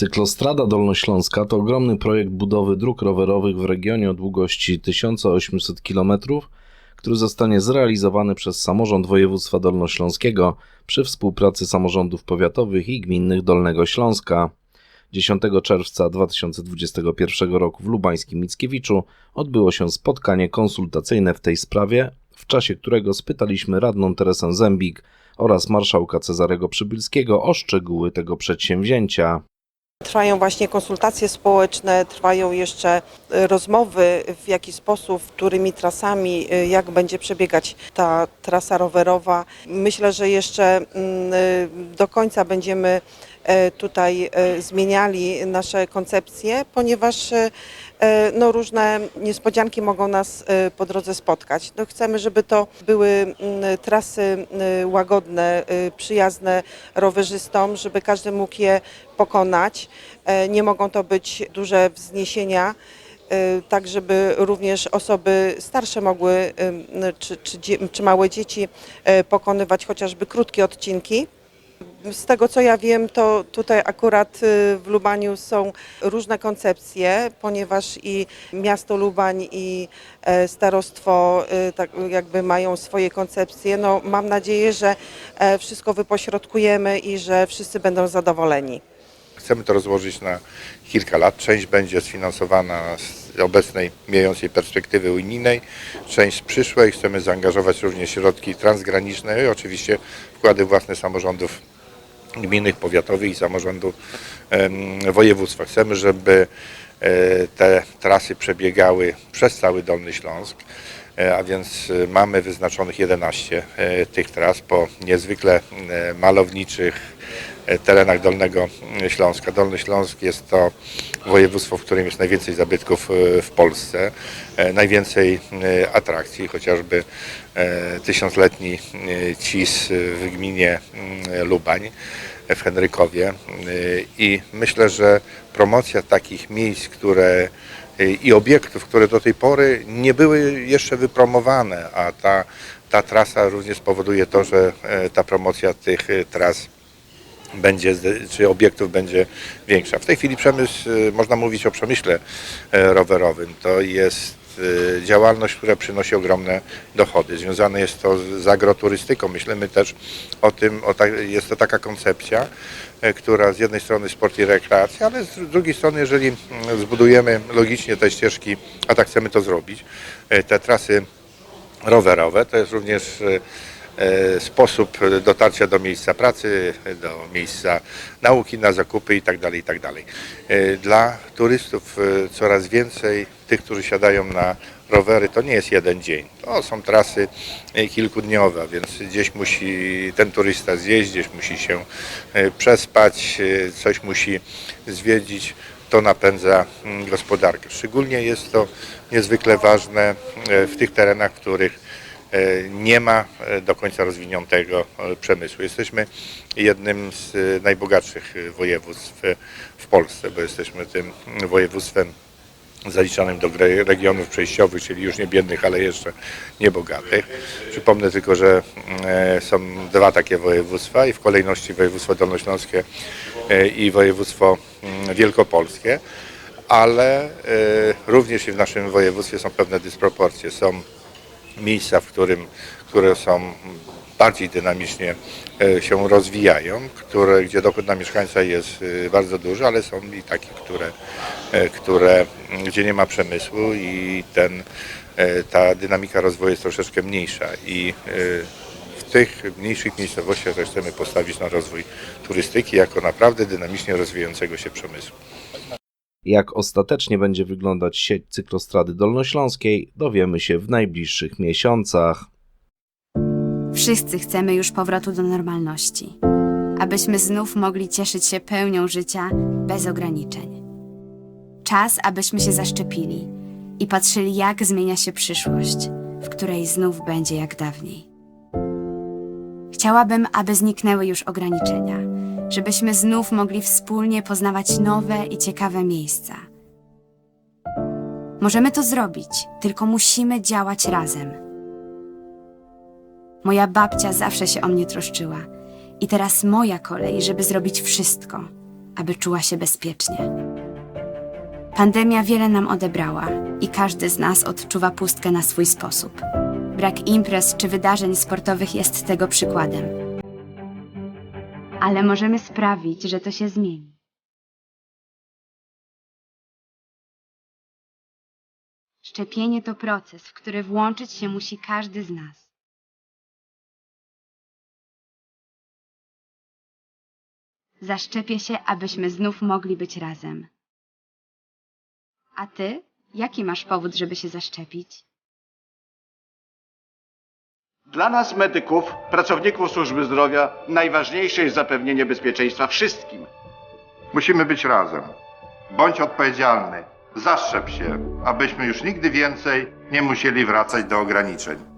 Cyklostrada Dolnośląska to ogromny projekt budowy dróg rowerowych w regionie o długości 1800 km, który zostanie zrealizowany przez samorząd województwa dolnośląskiego przy współpracy samorządów powiatowych i gminnych Dolnego Śląska. 10 czerwca 2021 roku w Lubańskim Mickiewiczu odbyło się spotkanie konsultacyjne w tej sprawie, w czasie którego spytaliśmy radną Teresę Zembik oraz marszałka Cezarego Przybylskiego o szczegóły tego przedsięwzięcia. Trwają właśnie konsultacje społeczne, trwają jeszcze e, rozmowy, w jaki sposób, którymi trasami, e, jak będzie przebiegać ta trasa rowerowa. Myślę, że jeszcze mm, e, do końca będziemy tutaj e, zmieniali nasze koncepcje, ponieważ e, e, no, różne niespodzianki mogą nas e, po drodze spotkać. No, chcemy, żeby to były mm, trasy mm, łagodne, e, przyjazne rowerzystom, żeby każdy mógł je pokonać. E, Nie mogą to być duże wzniesienia, e, tak żeby również osoby starsze mogły, czy, czy, czy małe dzieci e, pokonywać chociażby krótkie odcinki. Z tego co ja wiem, to tutaj akurat y, w Lubaniu są różne koncepcje, ponieważ i miasto Lubań i e, starostwo y, tak jakby mają swoje koncepcje. No, mam nadzieję, że e, wszystko wypośrodkujemy i że wszyscy będą zadowoleni. Chcemy to rozłożyć na kilka lat. Część będzie sfinansowana z obecnej, miejącej perspektywy unijnej, część z przyszłej. Chcemy zaangażować również środki transgraniczne i oczywiście wkłady własne samorządów gminnych, powiatowych i samorządu województwa. Chcemy, żeby e, te trasy przebiegały przez cały Dolny Śląsk, e, a więc e, mamy wyznaczonych 11 e, tych tras po niezwykle malowniczych terenach Dolnego Śląska. Dolny Śląsk jest to województwo, w którym jest najwięcej zabytków e, w Polsce, e, najwięcej e, atrakcji, chociażby tysiącletni CIS w gminie mm, Lubań w Henrykowie i myślę, że promocja takich miejsc, które i obiektów, które do tej pory nie były jeszcze wypromowane, a ta, ta trasa również spowoduje to, że ta promocja tych tras będzie, czy obiektów będzie większa. W tej chwili przemysł, y, można mówić o przemyśle e, rowerowym. To jest y, działalność, która przynosi ogromne dochody. Związane jest to z agroturystyką. Myślimy też o tym, o ta, jest to taka koncepcja, e, która z jednej strony sport i rekreacja, ale z drugiej strony, jeżeli mm, zbudujemy logicznie te ścieżki, a tak chcemy to zrobić, e, te trasy rowerowe, to jest również sposób dotarcia do miejsca pracy, do miejsca nauki, na zakupy itd. itd. E, Dla turystów e, coraz więcej tych, którzy siadają na rowery, to nie jest jeden dzień. To są trasy e, kilkudniowe, więc gdzieś musi ten turysta zjeść, gdzieś musi się e, przespać, e, coś musi zwiedzić. To napędza mm, gospodarkę. Szczególnie jest to niezwykle ważne e, w tych terenach, w których e, nie ma e, do końca rozwiniętego e, przemysłu. Jesteśmy jednym z e, najbogatszych e, województw e, w Polsce, bo jesteśmy tym województwem zaliczanym do regionów przejściowych, czyli już nie biednych, ale jeszcze niebogatych. Przypomnę tylko, że e, są dwa takie województwa i w kolejności województwo dolnośląskie e, i województwo mm, wielkopolskie, ale e, również i w naszym województwie są pewne dysproporcje. Są miejsca, w którym, które są bardziej dynamicznie e, się rozwijają, które, gdzie dochód na mieszkańca jest e, bardzo duży, ale są i takie, które, e, które, gdzie nie ma przemysłu i ten, ta dynamika rozwoju jest troszeczkę mniejsza i w tych mniejszych miejscowościach też chcemy postawić na rozwój turystyki jako naprawdę dynamicznie rozwijającego się przemysłu. Jak ostatecznie będzie wyglądać sieć cyklostrady dolnośląskiej, dowiemy się w najbliższych miesiącach. Wszyscy chcemy już powrotu do normalności, abyśmy znów mogli cieszyć się pełnią życia bez ograniczeń. Czas, abyśmy się zaszczepili i patrzyli, jak zmienia się przyszłość, w której znów będzie jak dawniej. Chciałabym, aby zniknęły już ograniczenia, żebyśmy znów mogli wspólnie poznawać nowe i ciekawe miejsca. Możemy to zrobić, tylko musimy działać razem. Moja babcia zawsze się o mnie troszczyła. I teraz moja kolej, żeby zrobić wszystko, aby czuła się bezpiecznie. Pandemia wiele nam odebrała i każdy z nas odczuwa pustkę na swój sposób. Brak imprez czy wydarzeń sportowych jest tego przykładem. Ale możemy sprawić, że to się zmieni. Szczepienie to proces, w który włączyć się musi każdy z nas. Zaszczepię się, abyśmy znów mogli być razem. A ty? Jaki masz powód, żeby się zaszczepić? Dla nas, medyków, pracowników służby zdrowia, najważniejsze jest zapewnienie bezpieczeństwa wszystkim. Musimy być razem. Bądź odpowiedzialny. Zaszczep się, abyśmy już nigdy więcej nie musieli wracać do ograniczeń.